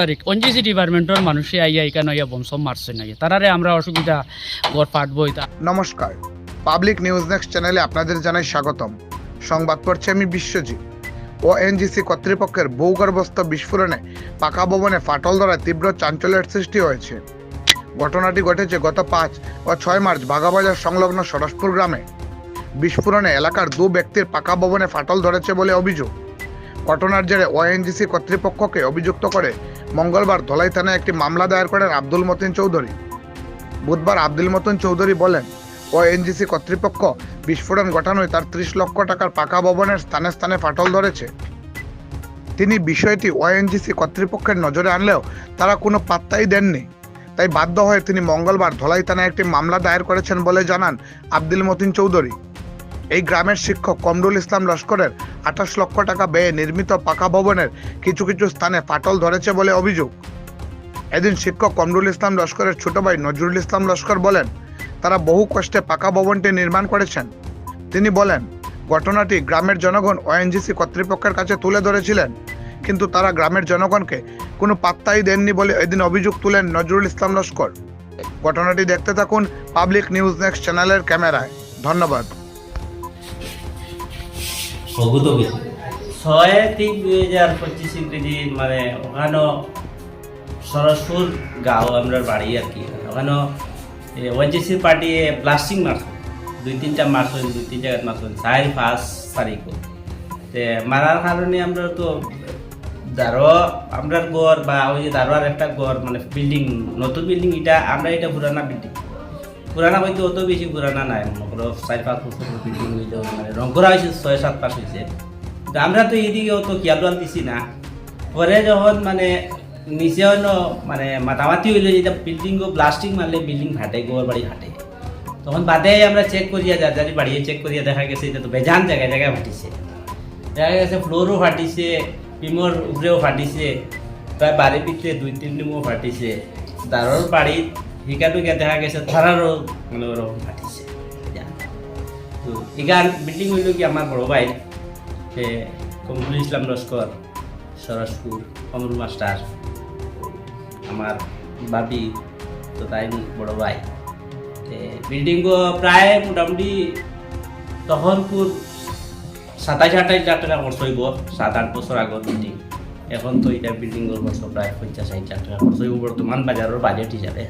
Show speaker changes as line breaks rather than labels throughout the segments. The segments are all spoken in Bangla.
তারিখ। অনজিসি ডিপার্টমেন্টের মানুষে আইয়া এখানে আইয়া বমসম মারছে নাই তারারে আমরা অসুবিধা গড় এটা
নমস্কার পাবলিক নিউজ নেক্সট চ্যানেলে আপনাদের জানাই স্বাগতম। সংবাদ পড়ছে আমি বিশ্বজিৎ। ও এনজিসি কর্তৃপক্ষের ভূগর্ভস্থ বিস্ফোরণে পাকা ভবনে ফাটল ধরায় তীব্র চাঞ্চল্যের সৃষ্টি হয়েছে। ঘটনাটি ঘটেছে গত পাঁচ ও ছয় মার্চ বাগাবাজার সংলগ্ন সরসপুর গ্রামে। বিস্ফোরণে এলাকার দু ব্যক্তির পাকা ভবনে ফাটল ধরেছে বলে অভিযোগ। ঘটনার জেরে ওএনজিসি কর্তৃপক্ষকে অভিযুক্ত করে মঙ্গলবার ধলাই থানায় একটি মামলা দায়ের করেন আব্দুল মতিন চৌধুরী। বুধবার আব্দুল মতন চৌধুরী বলেন ও এনজিসি কর্তৃপক্ষ বিস্ফোরণ ঘটানোয় তার ত্রিশ লক্ষ টাকার পাকা ভবনের স্থানে স্থানে ফাটল ধরেছে। তিনি বিষয়টি ওএনজিসি কর্তৃপক্ষের নজরে আনলেও তারা কোনো পাত্তাই দেননি। তাই বাধ্য হয়ে তিনি মঙ্গলবার ধলাই থানায় একটি মামলা দায়ের করেছেন বলে জানান আব্দুল মতিন চৌধুরী। এই গ্রামের শিক্ষক কমরুল ইসলাম লস্করের আঠাশ লক্ষ টাকা ব্যয়ে নির্মিত পাকা ভবনের কিছু কিছু স্থানে ফাটল ধরেছে বলে অভিযোগ। এদিন শিক্ষক কমরুল ইসলাম লস্করের ছোট ভাই নজরুল ইসলাম লস্কর বলেন, তারা বহু কষ্টে পাকা ভবনটি নির্মাণ করেছেন। তিনি বলেন, ঘটনাটি গ্রামের জনগণ ওএনজিসি কর্তৃপক্ষের কাছে তুলে ধরেছিলেন, কিন্তু তারা গ্রামের জনগণকে কোনো পাত্তাই দেননি বলে এদিন অভিযোগ তুলেন নজরুল ইসলাম লস্কর। ঘটনাটি দেখতে থাকুন পাবলিক নিউজ নেক্সট চ্যানেলের ক্যামেরায়। ধন্যবাদ।
বেশি ছয় তিন দুই হাজার পঁচিশ ইংরেজি মানে ওখানে সরসপুর গাঁও আমরা বাড়ি আর কি। ওখানে ওয়াইজিসি পার্টি ব্লাস্টিং মারছে। দুই তিনটা মারছে, দুই তিন জায়গায় মারছে। চার পাঁচ তারিখ তে মারার কারণে আমরা তো দারো আমরা গড় বা ওই যে দারোয়ার একটা গড় মানে বিল্ডিং নতুন বিল্ডিং এটা আমরা এটা পুরানা বিল্ডিং পুরানা হয়তো অত বেশি পুরানা নাই, মনে করো চার পাঁচ বছর বিল্ডিং হইতো মানে রং করা হয়েছে, ছয় সাত পাঁচ হয়েছে আমরা তো এদিকে অত খেয়াল দিছি না। পরে যখন মানে নিচে হইল মানে মাতামাতি হইল, যেটা বিল্ডিং ব্লাস্টিং মারলে বিল্ডিং ফাটে, গোবর বাড়ি ফাটে। তখন বাদে আমরা চেক করিয়া, যার যারি বাড়িয়ে চেক করিয়া দেখা গেছে, এটা তো বেজান জায়গায় জায়গায় ফাটিছে। দেখা গেছে ফ্লোরও ফাটিছে পিমর উপরেও ফাটিছে, প্রায় বাড়ির ভিতরে দুই তিন ডিমও ফাটিছে। দারোর বাড়ির হিকাটুকে দেখা গেছে থানারও মানে ওরকম ফাটিছে তো এখান বিল্ডিং হইল কি আমার বড় ভাই, সে কমরুল ইসলাম লস্কর সরসপুর কমরুল মাস্টার আমার বাবি, তো তাই বড় ভাই। বিল্ডিংও প্রায় মোটামুটি তখনপুর সাতাইশ আঠাইশ লাখ টাকা খরচ হইব, সাত আট বছর আগর বিল্ডিং এখন তো এটা বিল্ডিংয়ের খরচ প্রায় পঞ্চাশ ষাট লাখ টাকা খরচ হইব বর্তমান বাজারের বাজেট হিসাবে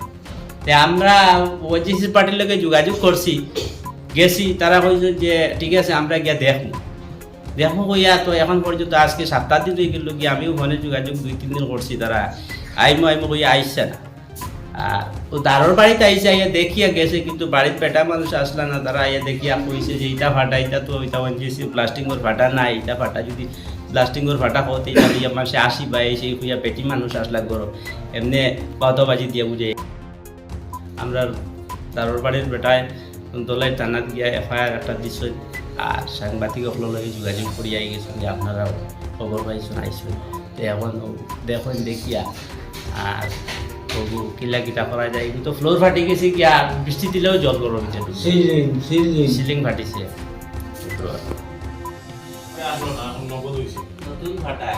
তে আমরা ওজিসি পার্টির লগে যোগাযোগ করছি, গেছি, তারা কইছে যে, ঠিক আছে, আমরা গিয়া দেখব দেখো কইয়া, তো এখন পর্যন্ত আজকে সাতটা দিন গেল কি আমিও ফোনে যোগাযোগ দুই, তিন দিন করছি, তারা আইমো আইমো কইয়া আইসছে না। ও দারোর বাড়িতে আইসে আইয়া দেখিয়া গেছে, কিন্তু বাড়ির পেটা মানুষ আসলা না, তারা আইয়া দেখিয়া কইছে যে ইটা ফাটা ইটা তো ইটা ওয়ানজিসি প্লাস্টিংয়ের ফাটা নাই ইটা ফাটা যদি প্লাস্টিংয়ের ফাটা হতে ইটা ইয়া মানুষে আসি বা এসে কইয়া পেটি মানুষ আসলা গরো এমনি কত বাজি দিয়ে বুঝে আমরা দারোর বাড়ির বেটায় দলাই থানাত গিয়া এফআইআর একটা দিছে আর সাংবাদিক লগে যোগাযোগ করি আই গেছেন যে আপনারা খবর পাইছেন আইসুন তো এখন দেখুন দেখিয়া আর তবু কিলা কিটা করা যায়। কিন্তু ফ্লোর ফাটি গেছে কি আর বৃষ্টি দিলেও জল গরম
সিলিং সিলিং
সিলিং ফাটিছে। নতুন ফাটা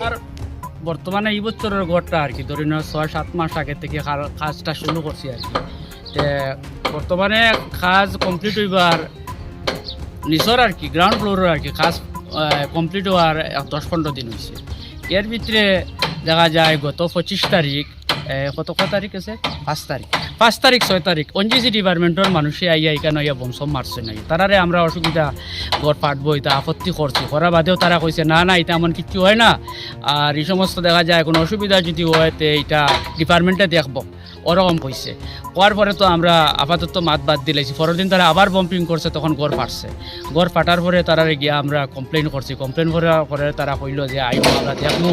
আর
বর্তমানে এই বছরের ঘরটা আর কি ধরে না ছয় সাত মাস আগে থেকে খা- কাজটা শুরু করছি আর কি। বর্তমানে কাজ কমপ্লিট হইবার নিচর আর কি গ্রাউন্ড ফ্লোরের আর কি কাজ কমপ্লিট হওয়ার দশ পনেরো দিন হয়েছে এর ভিতরে দেখা যায় গত পঁচিশ তারিখ কত ক তারিখ আছে? পাঁচ তারিখ। পাঁচ তারিখ ছয় তারিখ। অনজিসি ডিপার্টমেন্টের মানুষে আইয়া এখানে আইয়া বংশম মারছে নাই তারারে আমরা অসুবিধা ঘর পাঠবো এটা আপত্তি করছি করা বাদেও তারা কইছে না না এটা এমন কিছু হয় না। আর এই সমস্ত দেখা যায় কোনো অসুবিধা যদি হয় তো এটা ডিপার্টমেন্টে দেখব। ওরকম কইছে। হওয়ার পরে তো আমরা আপাতত মাত বাদ দিলাইছি পরের দিন তারা আবার বম্পিং করছে, তখন গড় ফাটছে। গড় ফাটার পরে তারা গিয়া আমরা কমপ্লেন করছি। কমপ্লেন করার পরে তারা কইল যে, আইব আমরা দেখমু।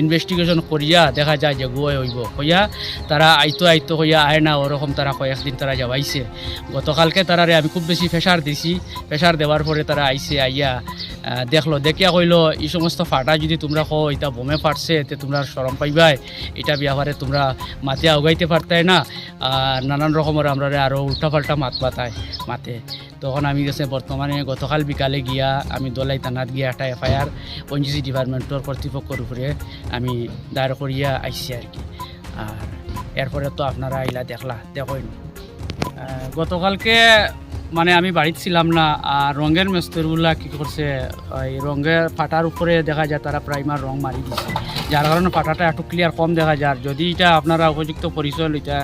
ইনভেস্টিগেশন করিয়া দেখা যায় যে গুয়ে হইব। কইয়া তারা আইতো আইতো কইয়া, আয় না, ওরকম তারা কয়েকদিন তারা যাবাইছে। গতকালকে তারারে আমি খুব বেশি প্রেশার দিছি। প্রেশার দেওয়ার পরে তারা আইছে, আইয়া দেখল। দেখিয়া কইলো, এই সমস্ত ফাটা যদি তোমরা কো এটা বোমে ফাটছে তে তোমরা সরম পাইবাই। এটা ব্যাপারে তোমরা মাতিয়া উগাইতে পারতে থাকতাই না? নানান রকমের আমরা আরও উল্টাপাল্টা মাত পাতায় মাতে। তখন আমি গেছে বর্তমানে গতকাল বিকালে গিয়া আমি দলাই থানাত গিয়া একটা এফআইআর ওএনজিসি ডিপার্টমেন্টর কর্তৃপক্ষের উপরে আমি দায়ের করিয়া আইসি আর কি। আর এরপরে তো আপনারা আইলা দেখলা দেখেন গতকালকে মানে আমি বাড়িতে ছিলাম না আর রঙের মেস্তরগুলা কী করছে এই রঙের ফাটার উপরে দেখা যায় তারা প্রাইমার রং মারি দিচ্ছে যার কারণে ফাটাটা একটু ক্লিয়ার কম দেখা যায়। যদি এটা আপনারা উপযুক্ত পরিচয় এটা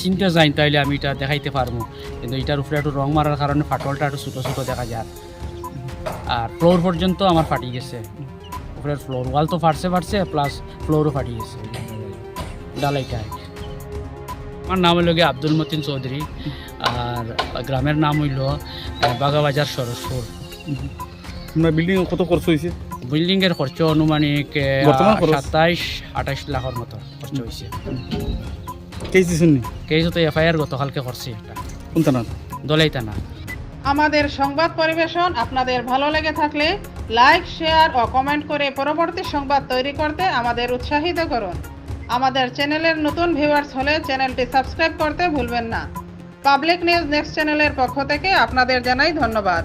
চিনতে যাই তাইলে আমি এটা দেখাইতে পারব। কিন্তু এটার উপরে একটু রং মারার কারণে ফাটলটা একটু ছোটো ছোটো দেখা যায়। আর ফ্লোর পর্যন্ত আমার ফাটি গেছে। উপরের ফ্লোর ওয়াল তো ফাটছে ফাটছে প্লাস ফ্লোরও ফাটি গেছে। ডালাইটা আমার নাম হইল গিয়ে আব্দুল মতিন চৌধুরী। আর গ্রামের নাম হইল বাগাবাজার সরসপুর।
আপনার বিল্ডিং কত খরচ হয়েছে
বিল্ডিংয়ের খরচ আনুমানিক সাতাইশ আঠাইশ লাখের মতো খরচ হয়েছে
কেস দিচ্ছেন নি
কেস তো এফআইআর গতকালকে করছি একটা।
কোন থানা।
না
আমাদের সংবাদ পরিবেশন আপনাদের ভালো লেগে থাকলে লাইক শেয়ার ও কমেন্ট করে পরবর্তী সংবাদ তৈরি করতে আমাদের উৎসাহিত করুন। আমাদের চ্যানেলের নতুন ভিউয়ার্স হলে চ্যানেলটি সাবস্ক্রাইব করতে ভুলবেন না। পাবলিক নিউজ নেক্সট চ্যানেলের পক্ষ থেকে আপনাদের জানাই ধন্যবাদ।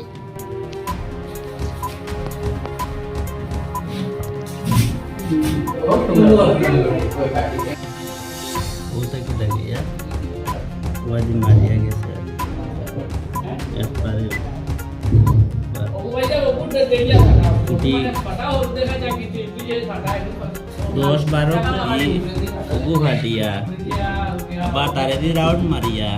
বলতে কি লাগে ইয়া ওয়াজি মারিয়া গেছে একবারে কোটি দশ বারো কোটি ওগু ফাটিয়া আবার তারে দি রাউন্ড মারিয়া